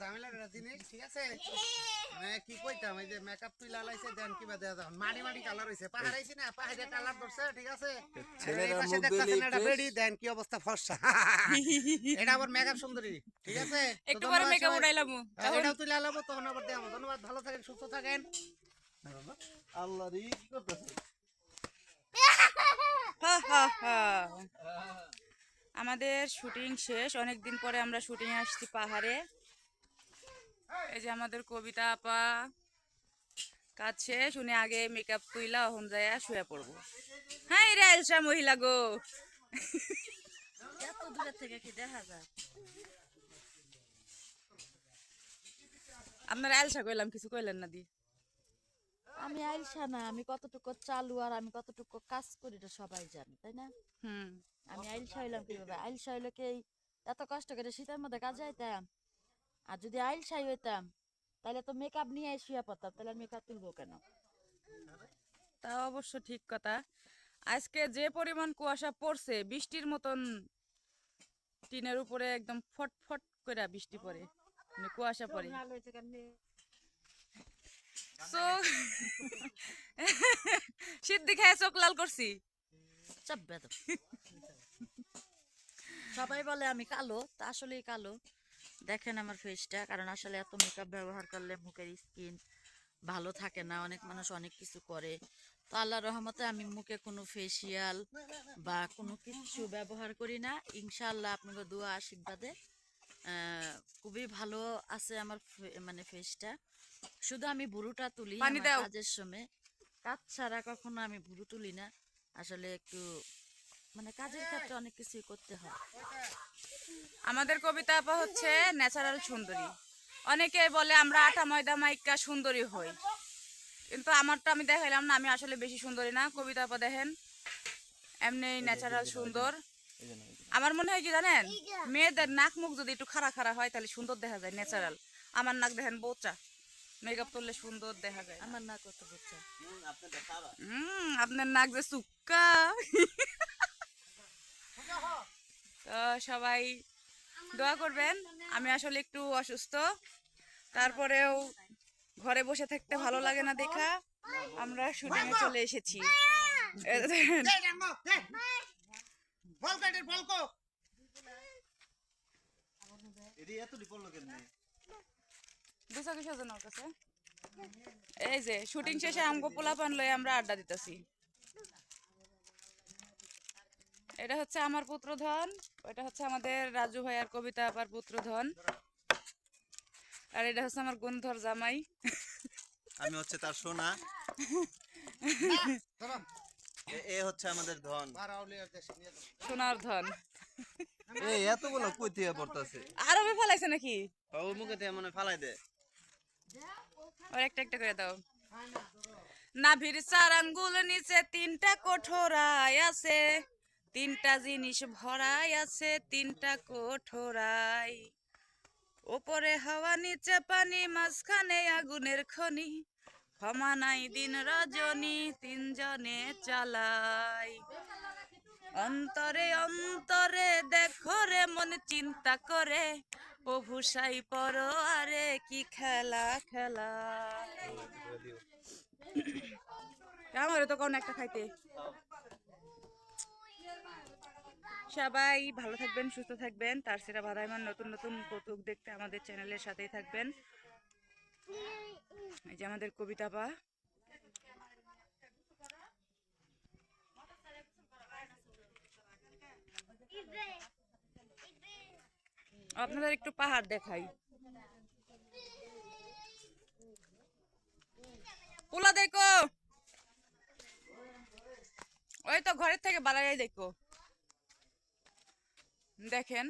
ঝামেলার একটা জিনিস ঠিক আছে? মানে কি কইতাম এই যে মেকআপ তুই লালাইছে দেন কিবা দেয়া যান মাটি মাটি কালার হইছে পাহাড় না পাহাড়ে কালার ধরছে ঠিক আছে? ছেলেরা মুখ দেখতাছেন দিলেই বেডি দেন কি অবস্থা ফর্সা। এটা আবার মেকআপ সুন্দরী ঠিক আছে? একটু পরে মেকআপ উড়াইলাম। এটাও তুই লালাবো তখন আবার দেখাবো ধন্যবাদ ভালো থাকেন সুস্থ থাকেন। আল্লাহ রে কি করতেছে? হা, হা, হা। আমাদের শুটিং শেষ অনেকদিন পরে আমরা শুটিং আসছি পাহাড়ে। এই যে আমাদের কবিতা আপা কাজ শেষ উনি আগে মেকআপ তুইলা অহন যায় শুয়ে পড়ব। হ্যাঁ রে এলসা মহিলা গো। এত দূরে থেকে কি দেখা যায়? আপনার এলসা কইলাম কিছু কইলেন না দি? আমি আইলসা না আমি কতটুকু চালু আর আমি কতটুকু কাজ করি এটা সবাই জানে তাই না? হুম। আমি আইলসা হইলাম কীভাবে? আইলসা হইলে কি এত কষ্ট করে শীতের মধ্যে কাজে আইতাম? আর যদি আইলসাই হইতাম তাহলে তো মেকআপ নিয়ে শুয়ে পড়তাম তাহলে মেকআপ তুলবো কেন? তা অবশ্য ঠিক কথা। আজকে যে পরিমাণ কুয়াশা পড়ছে বৃষ্টির মতন টিনের উপরে একদম ফটফট করে বৃষ্টি পড়ে মানে কুয়াশা পড়ে। চোখ শীত দেখায় চোখ লাল করছি। সবাই বলে আমি কালো তা আসলেই কালো। দেখেন আমার ফেসটা কারণ আসলে এত মেকআপ ব্যবহার করলে মুখের স্কিন ভালো থাকে না অনেক মানুষ অনেক কিছু করে। তো আল্লাহ রহমতে আমি মুখে কোনো ফেসিয়াল বা কোনো কিছু ব্যবহার করি না। ইনশাআল্লাহ আপনাকে দোয়া আশীর্বাদে আহ, খুবই ভালো আছে আমার মানে ফেসটা শুধু আমি ভুরুটা তুলি। কাজের সময়। কাজ ছাড়া কখনো আমি ভুরু তুলি না। আসলে একটু মানে কাজের ক্ষেত্রে অনেক কিছুই করতে হয়। আমাদের কবিতা আপা হচ্ছে ন্যাচারাল সুন্দরী। অনেকে বলে আমরা আটা ময়দা মাইকা সুন্দরী হই। কিন্তু আমারটা আমি দেখাইলাম না আমি আসলে বেশি সুন্দরী না। কবিতা আপা দেখেন এমনি ন্যাচারাল সুন্দর। আমার মনে হয় কি জানেন মেয়েদের নাক মুখ যদি একটু খাড়া খাড়া হয় তাহলে সুন্দর দেখা যায় ন্যাচারাল। আমার নাক দেখেন বোচা মেকআপ করলে সুন্দর দেখা যায়। আমার না কত বুঝছে হুম আপনার নাক যে সুক্কা। তো সবাই দোয়া করবেন। আমি আসলে একটু অসুস্থ। তারপরেও ঘরে বসে থাকতে ভালো লাগে না দেখা। আমরা শুটিংয়ে চলে এসেছি। এই যে, শুটিং শেষে আমগো পোলা পান লয়ে আমরা আড্ডা দিতেছি। এটা হচ্ছে আমার পুত্রধন ওটা হচ্ছে আমাদের রাজু ভাইয়ার কবিতা আপার পুত্রধন। আর এটা হচ্ছে আমার গন্ধর জামাই। আমি হচ্ছে তার সোনা। এ- এ হচ্ছে আমাদের ধন। সোনার ধন। এই এতগুলো কই থেকে পড়তাছে? আরবে ফেলাইছে নাকি? ওর মুখে থেকে মনে ফালাই দে। ওর একটা একটা করে দাও। নাভির চার আঙ্গুল নিচে তিনটা কোঠরায় আছে। তিনটা জিনিস ভরাই আছে তিনটা কোঠরাই। ওপরে হাওয়া নিচে পানি মাঝখানে আগুনের খনি। ক্ষমা নাই দিন রজনী তিনজনে চালাই। অন্তরে অন্তরে দেখো রে মন চিন্তা করে প্রভু সাই পর আরে কি খেলা খেলা। আমারও তো কোন একটা খাইতে। সবাই ভালো থাকবেন, সুস্থ থাকবেন। তার সেটা বাধাইমান নতুন নতুন কৌতুক দেখতে আমাদের চ্যানেলের সাথেই থাকবেন। এই যে আমাদের কবিতা পা। আপনাদের একটু পাহাড় দেখাই। পোলা দেখো। ওই তো ঘরের থেকে বাড়াই দেখো। দেখেন।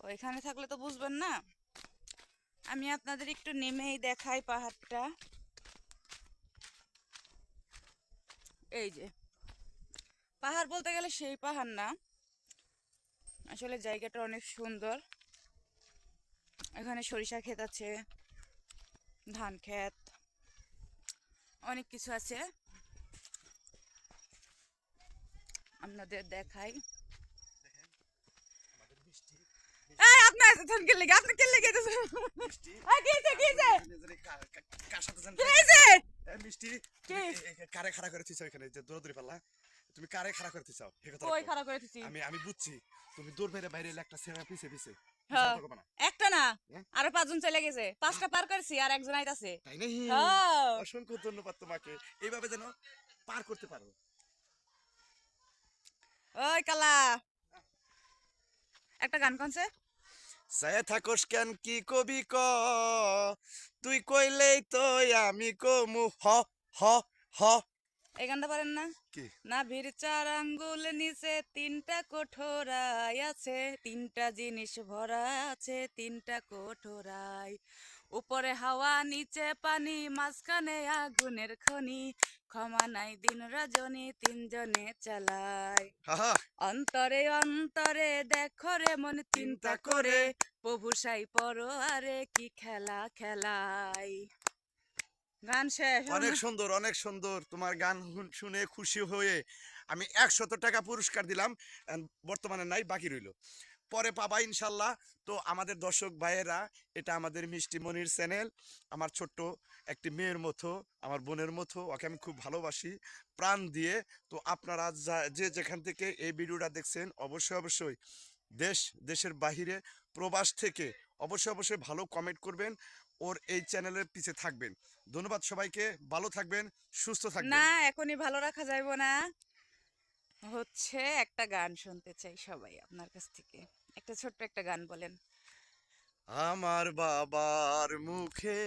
ওইখানে থাকলে তো বুঝবেন না। আমি আপনাদের একটু নেমেই দেখাই পাহাড়টা। এই যে, পাহাড় বলতে গেলে সেই পাহাড় না। আসলে জায়গাটা অনেক সুন্দর। এখানে সরিষা ক্ষেত আছে, ধান ক্ষেত, অনেক কিছু আছে। আপনাদের দেখাই। এই আছেন কে লেগে আপনি কে লেগে গেছেন আই কি হইছে কার সাথে জানি কি মিষ্টি কি? তুমি এ- এ- কারে খাড়া করে থিসাও এখানে? যে দৌড়াদৌড়ি পারলা তুমি কারে খাড়া করে থিসাও এই কথা কই খারাপ করে দিছি আমি আমি বুঝছি। তুমি দৌড় মেরে বাইরে একটা ছেলে পিছে পিছে। হ্যাঁ। একটা না? হ্যাঁ? আরও পাঁচজন চলে গেছে। পাঁচটা পার করছি আর একজন আইতাছে। তাই হ্যাঁ। অসংখ্য ধন্যবাদ তোমাকে। এইভাবে যেন পার করতে পারো। ওই কালা। একটা গান কোনছে সায়া থাকস কেন কি কবি ক? তুই কইলেই তো আমি কমু। হ হ হ। এই গানটা পারেন না? কি? না ভির চার আঙ্গুল নিচে তিনটা কোঠরাই আছে। তিনটা জিনিস ভরা আছে তিনটা কোঠরাই। উপরে হাওয়া নিচে পানি মাঝখানে আগুনের খনি। ক্ষমা নাই দিন রজনী তিনজনে চালায় অন্তরে অন্তরে দেখো রে মন চিন্তা করে প্রভু সাই পরো আরে কি খেলা খেলাই। গান শেষ অনেক সুন্দর অনেক সুন্দর। তোমার গান শুনে খুশি হয়ে আমি একশত টাকা পুরস্কার দিলাম বর্তমানে নাই বাকি রইল। পরে পাবা ইনশাল্লাহ। তো আমাদের দর্শক ভাইয়েরা, এটা আমাদের মিষ্টি মনির চ্যানেল। আমার ছোট্ট একটি মেয়ের মতো, আমার বোনের মতো, ওকে আমি খুব ভালোবাসি, প্রাণ দিয়ে। তো আপনারা যে যেখান থেকে এই ভিডিওটা দেখছেন, অবশ্যই অবশ্যই দেশ, দেশের বাহিরে, প্রবাস থেকে অবশ্যই অবশ্যই ভালো কমেন্ট করবেন, ওর এই চ্যানেলের পিছে থাকবেন। ধন্যবাদ সবাইকে, ভালো থাকবেন, সুস্থ থাকবেন। না, এখনই ভালো রাখা যাইব না। হচ্ছে একটা গান শুনতে চাই সবাই আপনার কাছ থেকে। একটা ছোট্ট একটা গান বলেন। আমার বাবার মুখে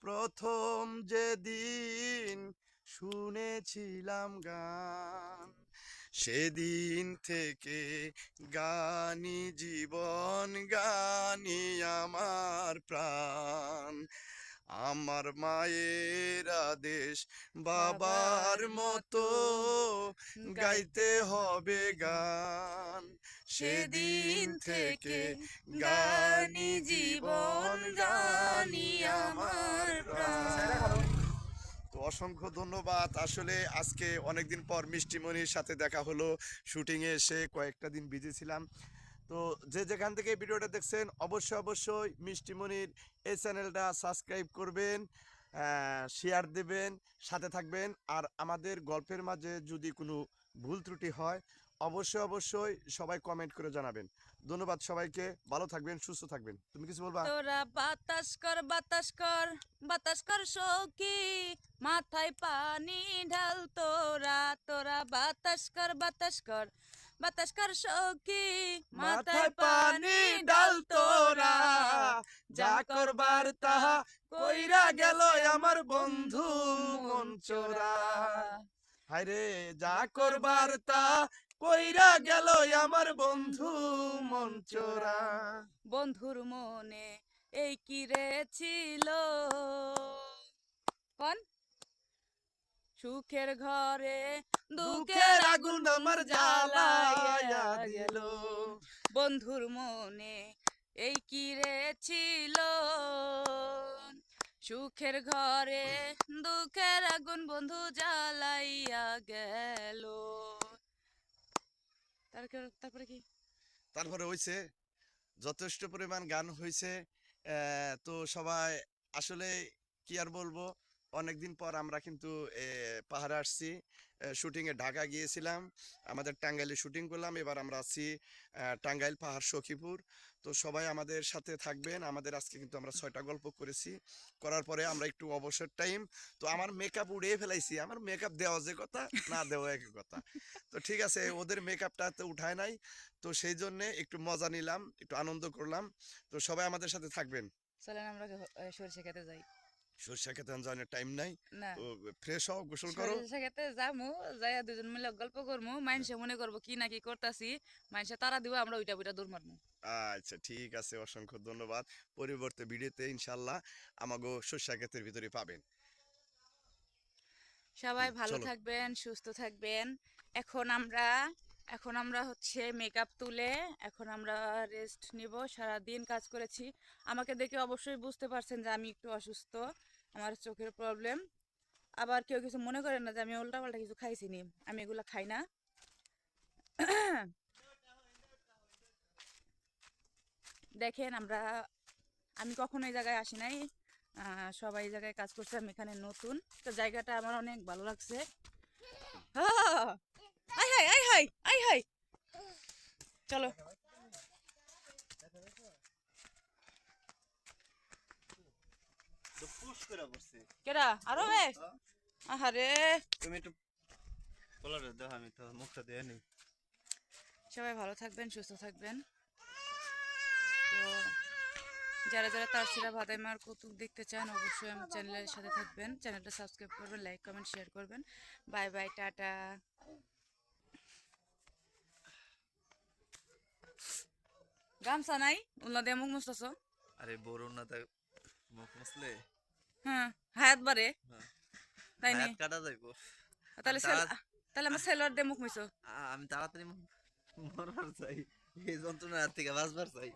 প্রথম যেদিন শুনেছিলাম গান, সেদিন থেকে গানি জীবন গানি আমার প্রাণ। আমার মায়ের আদেশ বাবার মতো গাইতে হবে গান। সেদিন থেকে গানি জীবন গানি আমার তো অসংখ্য ধন্যবাদ। আসলে আজকে অনেকদিন পর মিষ্টিমণির সাথে দেখা হলো। শুটিংয়ে এসে কয়েকটা দিন বিজি ছিলাম। তো যে যেখান থেকে ভিডিওটা দেখছেন, অবশ্যই অবশ্যই মিষ্টিমণির এই চ্যানেলটা সাবস্ক্রাইব করবেন শেয়ার দেবেন, সাথে থাকবেন। আর আমাদের গল্পের মাঝে যদি কোনো ভুল ত্রুটি হয়, অবশ্যই অবশ্যই সবাই কমেন্ট করে জানাবেন। ধন্যবাদ সবাইকে, ভালো থাকবেন, সুস্থ থাকবেন। তুমি কিছু বলবা? তোরা বাতাস কর বাতাস কর বাতাস কর সৌকি মাথায় পানি ঢাল তোরা তোরা বাতাস কর বাতাস কর। বাতাস কর সৌকি মাথায় পানি ডাল তোরা যা করবার তাহা কইরা গেল আমার বন্ধু মন চোরা হায়রে যা করবার তা কইরা গেল আমার বন্ধু মন চোরা বন্ধুর মনে এই কি রে ছিল কোন সুখের ঘরে দুঃখের আগুন আমার জ্বালায়া দিল। বন্ধুর মনে এই কি রে ছিল? সুখের ঘরে দুঃখের আগুন বন্ধু জ্বালাইয়া গেল। তারপরে তারপরে কি? তারপরে হইছে যথেষ্ট পরিমাণ গান হয়েছে আহ, তো সবাই আসলে কি আর বলব? অনেকদিন পর আমরা কিন্তু পাহাড়ে আসছি। শুটিং এ ঢাকা গিয়েছিলাম। আমাদের টাঙ্গাইলে শুটিং করলাম। এবার আমরা আছি টাঙ্গাইল পাহাড় সখীপুর। তো সবাই আমাদের সাথে থাকবেন। আমাদের আজকে কিন্তু আমরা ছয়টা গল্প করেছি। করার পরে আমরা একটু অবসর টাইম তো আমার মেকআপ উড়িয়ে ফেলাইছি। আমার মেকআপ দেওয়া যে কথা, না দেওয়া একই কথা। তো ঠিক আছে, ওদের মেকআপটা তো উঠায় নাই। তো সেই জন্য একটু মজা নিলাম, একটু আনন্দ করলাম। তো সবাই আমাদের সাথে থাকবেন। চলেন আমরা সরিষা খেতে যাই। সরষা খেতে যাওয়ার টাইম নাই। ফ্রেশ হও গোসল করো। সরিষা খেতে যামু যাইয়া দুজন মিলে গল্প করমু। মানুষে মনে করব কি না কি করতাছি। মানুষে তারা দিব আমরা ওইটা বইটা দূর মারমু। আচ্ছা ঠিক আছে অসংখ্য ধন্যবাদ। পরিবর্তে ভিডিওতে ইনশাল্লাহ আমাগো সরষা ক্ষেতের ভিতরে পাবেন। সবাই ভালো থাকবেন সুস্থ থাকবেন। এখন আমরা এখন আমরা হচ্ছে মেকআপ তুলে এখন আমরা রেস্ট নিব। সারা দিন কাজ করেছি। আমাকে দেখে অবশ্যই বুঝতে পারছেন যে আমি একটু অসুস্থ। আমার চোখের প্রবলেম আবার কেউ কিছু মনে করে না যে আমি উল্টাপাল্টা কিছু খাইছি নি আমি এগুলো খাই না। দেখেন আমরা, আমি কখনো এই জায়গায় আসি নাই। সবাই এই জায়গায় কাজ করছে, আমি এখানে নতুন। তো জায়গাটা আমার অনেক ভালো লাগছে! আই হাই আই হাই আই হাই চলো। পুশ করে পড়ছে কেডা? আরও বে? আহারে। তুমি একটু কলারে দাও আমি তো মুখটা দিয়ে নেই। সবাই ভালো থাকবেন সুস্থ থাকবেন। তো যারা যারা তার সিরা ভাদাইমার কৌতুক দেখতে চান অবশ্যই আমার চ্যানেলের সাথে থাকবেন। চ্যানেলটা সাবস্ক্রাইব করবেন লাইক কমেন্ট শেয়ার করবেন। Bye bye tata. গামছা নাই? উল্লা দিয়ে মুখ মুছতেছ? আরে বরুণ না তাই মুখ মুছলে? হ্যাঁ হায়াত বাড়ে। তাই নি? কাটা যাইব। তাহলে তাহলে আমার সেলর দে মুখ মুছো আমি তাড়াতাড়ি মরবার চাই। এই যন্ত্রণার থেকে বাঁচবার চাই।